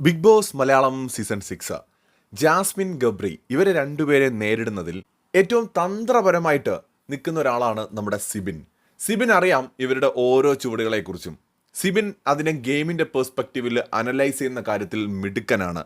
Bigg Boss Malayalam season six Jasmine Gabri ഇവരെ രണ്ടുപേരെ നേരിടുന്നതിൽ ഏറ്റവും തന്ത്രപരമായിട്ട് നിൽക്കുന്ന ഒരാളാണ് നമ്മുടെ സിബിൻ. സിബിൻ അറിയാം ഇവരുടെ ഓരോ ചുവടുകളെക്കുറിച്ചും. സിബിൻ അതിനെ ഗെയിമിന്റെ പേഴ്സ്പെക്റ്റീവിൽ അനലൈസ് ചെയ്യുന്ന കാര്യത്തിൽ മിടുക്കനാണ്.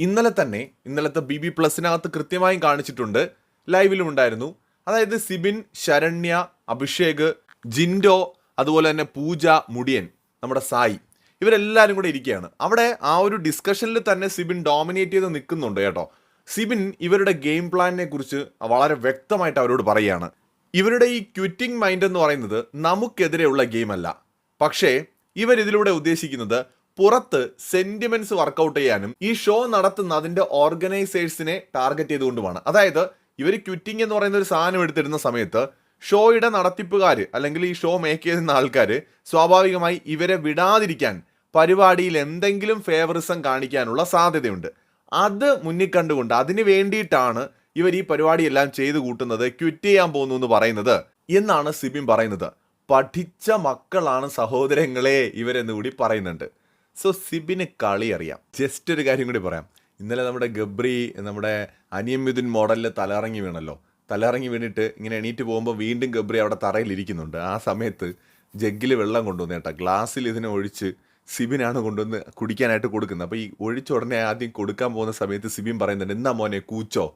ഇന്നലെ തന്നെ ഇന്നലത്തെ ബി ബി പ്ലസിനകത്ത് കൃത്യമായും കാണിച്ചിട്ടുണ്ട്. ലൈവിലും ഉണ്ടായിരുന്നു. അതായത് സിബിൻ ശരണ്യ അഭിഷേക് ജിൻഡോ അതുപോലെ തന്നെ പൂജ മുടിയൻ നമ്മുടെ സായി. ഇവരെല്ലാവരും കൂടെ ഇരിക്കുകയാണ്. അവിടെ ആ ഒരു ഡിസ്കഷനിൽ തന്നെ സിബിൻ ഡോമിനേറ്റ് ചെയ്ത് നിൽക്കുന്നുണ്ട് കേട്ടോ. സിബിൻ ഇവരുടെ ഗെയിം പ്ലാനിനെ കുറിച്ച് വളരെ വ്യക്തമായിട്ട് അവരോട് പറയുകയാണ്. ഇവരുടെ ഈ ക്വിറ്റിംഗ് മൈൻഡ് എന്ന് പറയുന്നത് നമുക്കെതിരെയുള്ള ഗെയിം അല്ല. പക്ഷേ ഇവരിതിലൂടെ ഉദ്ദേശിക്കുന്നത് പുറത്ത് സെന്റിമെന്റ്സ് വർക്കൗട്ട് ചെയ്യാനും ഈ ഷോ നടത്തുന്ന അതിന്റെ ഓർഗനൈസേഴ്സിനെ ടാർഗറ്റ് ചെയ്തുകൊണ്ടുമാണ്. അതായത് ഇവർ ക്വിറ്റിംഗ് എന്ന് പറയുന്ന ഒരു സാധനം എടുത്തിരുന്ന സമയത്ത് ഷോയുടെ നടത്തിപ്പുകാർ അല്ലെങ്കിൽ ഈ ഷോ മേക്ക് ചെയ്യുന്ന ആൾക്കാർ സ്വാഭാവികമായി ഇവരെ വിടാതിരിക്കാൻ പരിപാടിയിൽ എന്തെങ്കിലും ഫേവറിസം കാണിക്കാനുള്ള സാധ്യതയുണ്ട്. അത് മുന്നിൽ കണ്ടുകൊണ്ട് അതിന് വേണ്ടിയിട്ടാണ് ഇവർ ഈ പരിപാടിയെല്ലാം ചെയ്തു കൂട്ടുന്നത് ക്വിറ്റ് ചെയ്യാൻ പോകുന്നു എന്ന് പറയുന്നത് എന്നാണ് സിബിൻ പറയുന്നത്. പഠിച്ച മക്കളാണ് സഹോദരങ്ങളെ ഇവരെന്ന് കൂടി പറയുന്നുണ്ട്. സോ സിബിന് കളി അറിയാം. ജസ്റ്റ് ഒരു കാര്യം കൂടി പറയാം. ഇന്നലെ നമ്മുടെ ഗബ്രി നമ്മുടെ അനിയമിതുൻ മോഡലിൽ തലയിറങ്ങി വീണല്ലോ. തലയിറങ്ങി വീണിട്ട് ഇങ്ങനെ എണീറ്റ് പോകുമ്പോൾ വീണ്ടും ഗബ്രി അവിടെ തറയിലിരിക്കുന്നുണ്ട് ആ സമയത്ത് ജഗ്ഗിൽ വെള്ളം കൊണ്ടുവന്ന് കേട്ടോ. ഗ്ലാസ്സിൽ ഇതിനെ ഒഴിച്ച് സിബിനാണ് കൊണ്ടുവന്ന് കുടിക്കാനായിട്ട് കൊടുക്കുന്നത്. അപ്പോൾ ഈ ഒഴിച്ച ഉടനെ ആദ്യം കൊടുക്കാൻ പോകുന്ന സമയത്ത് സിബിൻ പറയുന്നുണ്ട് എന്നാ മോനെ കൂച്ചോ.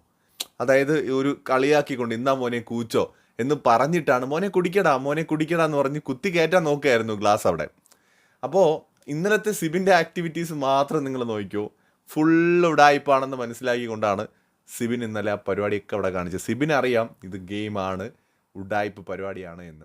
അതായത് ഒരു കളിയാക്കിക്കൊണ്ട് ഇന്നാ മോനെ കൂച്ചോ എന്ന് പറഞ്ഞിട്ടാണ് മോനെ കുടിക്കടാ മോനെ കുടിക്കടാ എന്ന് പറഞ്ഞ് കുത്തി കയറ്റാൻ നോക്കുകയായിരുന്നു ഗ്ലാസ് അവിടെ. അപ്പോൾ ഇന്നലത്തെ സിബിന്റെ ആക്ടിവിറ്റീസ് മാത്രം നിങ്ങൾ നോക്കിയോ ഫുൾ ഉടായ്പാണെന്ന് മനസ്സിലാക്കിക്കൊണ്ടാണ് സിബിൻ ഇന്നലെ ആ പരിപാടിയൊക്കെ അവിടെ കാണിച്ചു. സിബിൻ അറിയാം ഇത് ഗെയിമാണ് ഉഡായ്പ് പരിപാടിയാണ് എന്ന്.